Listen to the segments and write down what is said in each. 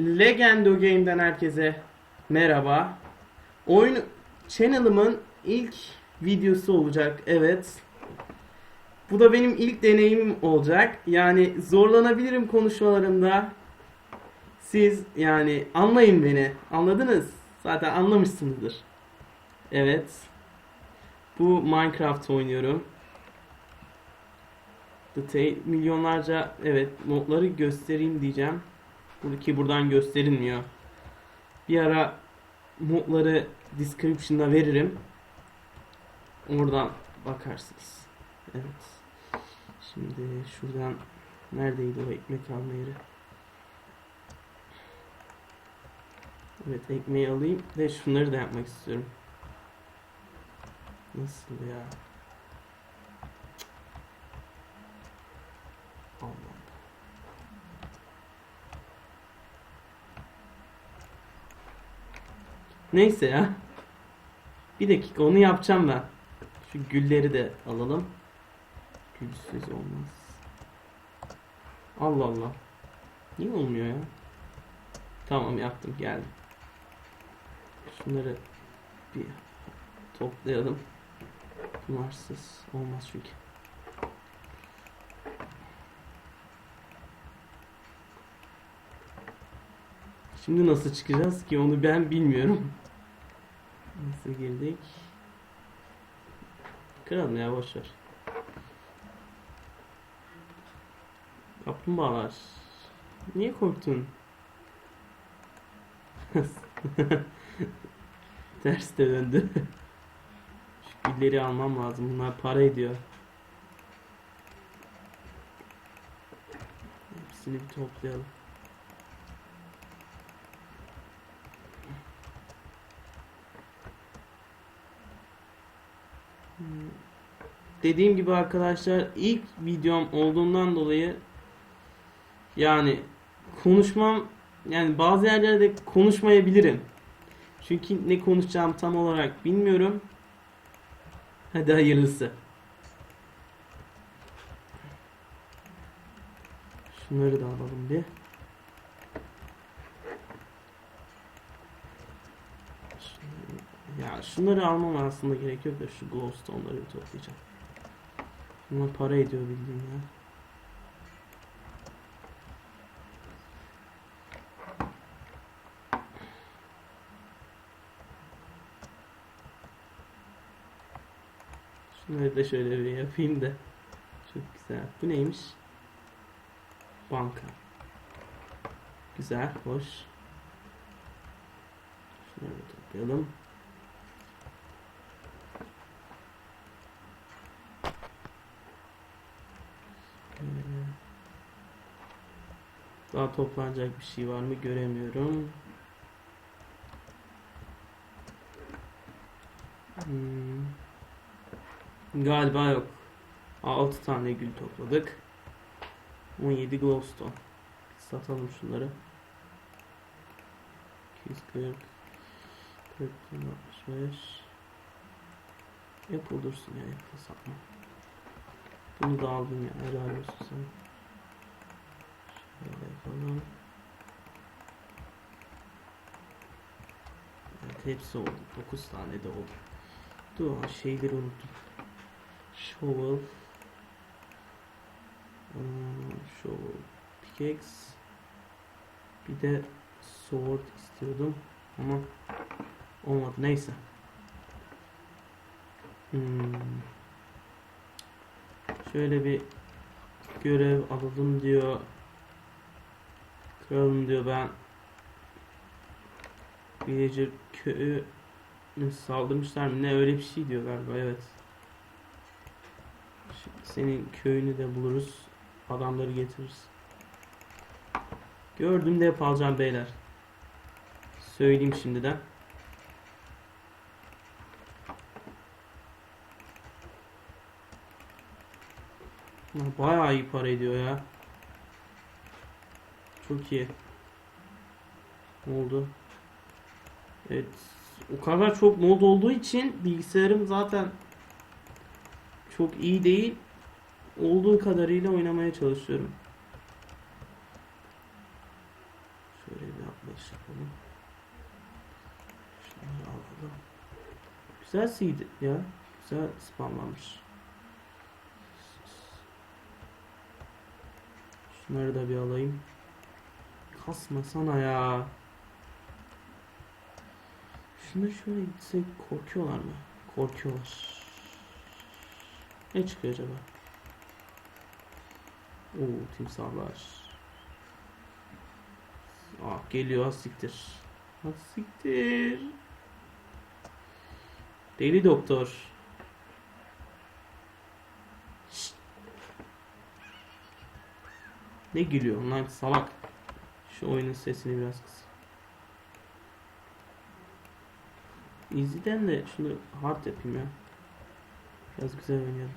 Legendo Game'den herkese merhaba. Oyun channel'ımın ilk videosu olacak. Evet. Bu da benim ilk deneyimim olacak. Yani zorlanabilirim konuşmalarımda. Siz yani anlayın beni. Anladınız? Zaten anlamışsınızdır. Evet. Bu Minecraft oynuyorum. The milyonlarca evet modları göstereyim diyeceğim. Buradaki buradan gösterilmiyor. Bir ara modları description'da veririm. Oradan bakarsınız. Evet. Şimdi şuradan neredeydi o ekmek alma yeri? Evet ekmeği alayım ve şunları da yapmak istiyorum. Nasıl ya? Allah Neyse ya. Bir dakika onu yapacağım ben. Şu gülleri de alalım. Gülsüz olmaz. Allah Allah. Niye olmuyor ya? Tamam yaptım geldi. Şunları bir toplayalım. Bunlarsız olmaz çünkü. Şimdi nasıl çıkacağız ki onu ben bilmiyorum. Nasıl girdik? Kıralım ya boşver. Kaplumbağalar. Niye korktun? Ters de döndü. Şu gülleri almam lazım. Bunlar para ediyor. Hepsini bir toplayalım. Dediğim gibi arkadaşlar ilk videom olduğundan dolayı yani konuşmam yani bazı yerlerde konuşmayabilirim. Çünkü ne konuşacağım tam olarak bilmiyorum. Hadi hayırlısı. Şunları da alalım bir. Ya şunları almam aslında gerek yok da şu glowstone'ları toplayacağım. Bunlar para ediyor bildiğin ya. Şunları da şöyle bir yapayım da. Çok güzel. Bu neymiş? Banka. Güzel, hoş. Şunları da toplayalım. Daha toplanacak bir şey var mı göremiyorum. Hmm. Galiba yok. 6 tane gül topladık. 17 glowstone. Satalım şunları. 240 40 65 Apple dursun ya Apple satma. Bunu da aldım ya helal olsun sana. Yapalım. Evet hepsi oldu. 9 tane de oldu. Dur şeyleri unuttum. Shovel hmm, Shovel Pickaxe Bir de Sword istiyordum ama olmadı neyse hmm. Şöyle bir görev alalım diyor Kralım diyor ben Villager köyü saldırmışlar mı ne öyle bir şey diyor galiba evet Şimdi senin köyünü de buluruz. Adamları getiririz. Gördüm de hep beyler. Söyleyeyim şimdiden. Ya Bayağı iyi para ediyor ya. İyi. Ne oldu? Evet. O kadar çok mod olduğu için bilgisayarım zaten çok iyi değil. Olduğu kadarıyla oynamaya çalışıyorum. Şöyle bir yanlış yapalım. Şunları alalım. Güzel seed ya. Güzel spamlanmış. Şunları da bir alayım. Kasma sana ya. Şunu şöyle gitsek korkuyorlar mı? Korkuyorlar. Ne çıkıyor acaba? Oo timsahlar. Ah geliyor ha siktir. Deli doktor. Ne gülüyorsun lan salak. Şu oyunun sesini biraz kıs. Easy'den de şunu hard yapayım ya. Biraz güzel oynayalım.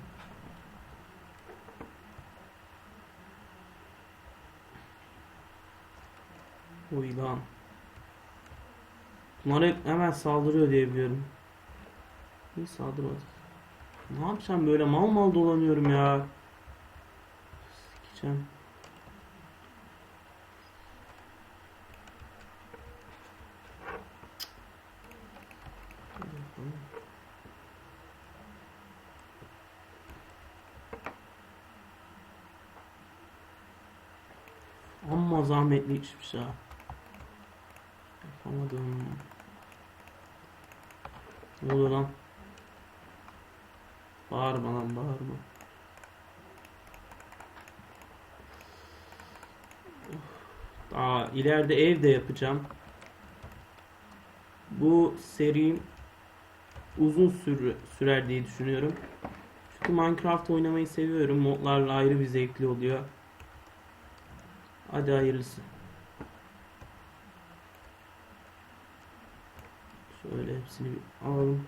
Oy lan. Bunlar hep hemen saldırıyor diye biliyorum. Niye saldırmadı? Ne yapacağım böyle mal mal dolanıyorum ya. Sikeceğim. Hadi bakalım. Amma zahmetli işmiş ha. Yapamadım. Ne oluyor lan? Bağırma lan bağırma. Daha ileride ev de yapacağım. Bu serim uzun sürü, sürer diye düşünüyorum. Çünkü Minecraft oynamayı seviyorum. Modlarla ayrı bir zevkli oluyor. Hadi hayırlısı. Şöyle hepsini bir alalım.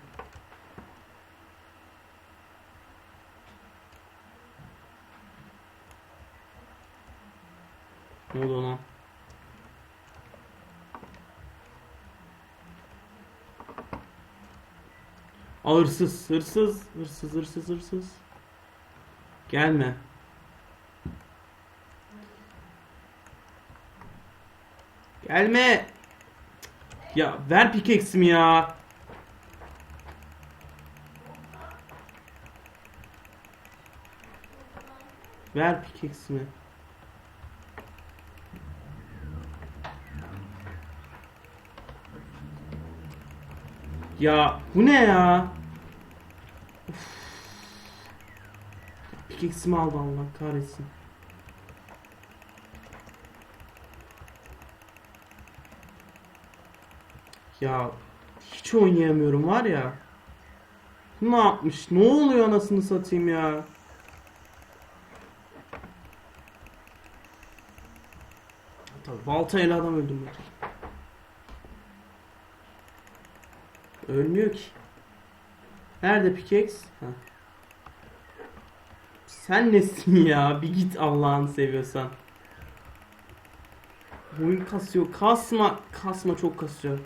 Ne oldu lan? Aa, hırsız, hırsız, hırsız, hırsız, hırsız. Gelme. Gelme. Ya ver pickaxe'imi ya. Ver pickaxe'imi. Ya bu ne ya? Pickaxe'imi aldı Allah kahretsin. Ya hiç oynayamıyorum var ya. Ne yapmış? Ne oluyor anasını satayım ya? Tabii baltayla adam öldürmek. Ölmüyor ki. Nerede pickaxe? Ha. Sen nesin ya? Bir git Allah'ını seviyorsan. Oyun kasıyor. Kasma. Kasma çok kasıyor.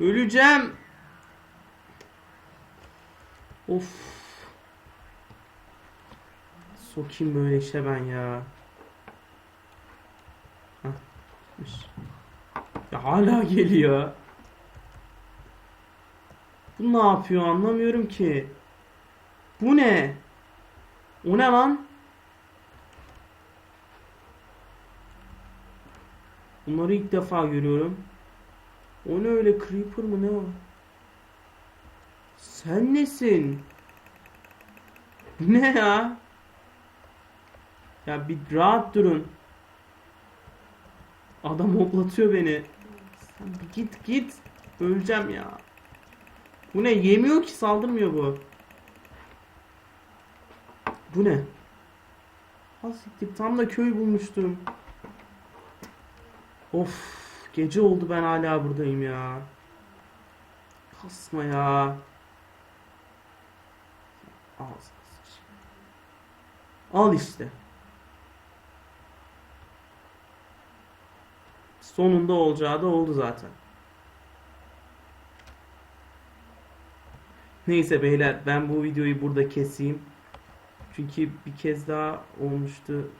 Öleceğim. Of. Sokayım böyle işe ben ya. Gitmiş. Ya hala geliyor. Bu ne yapıyor anlamıyorum ki. Bu ne? O ne lan? Bunları ilk defa görüyorum. O ne öyle creeper mı ne o? Sen nesin? Ne ya? Ya bir rahat durun. Adam hoplatıyor beni. Sen git git. Öleceğim ya. Bu ne? Yemiyor ki saldırmıyor bu. Bu ne? Ha siktir tam da köy bulmuştum. Of gece oldu ben hala buradayım ya. Kasma ya. Sıçayım. Al işte. Sonunda olacağı da oldu zaten. Neyse beyler ben bu videoyu burada keseyim. Çünkü bir kez daha olmuştu.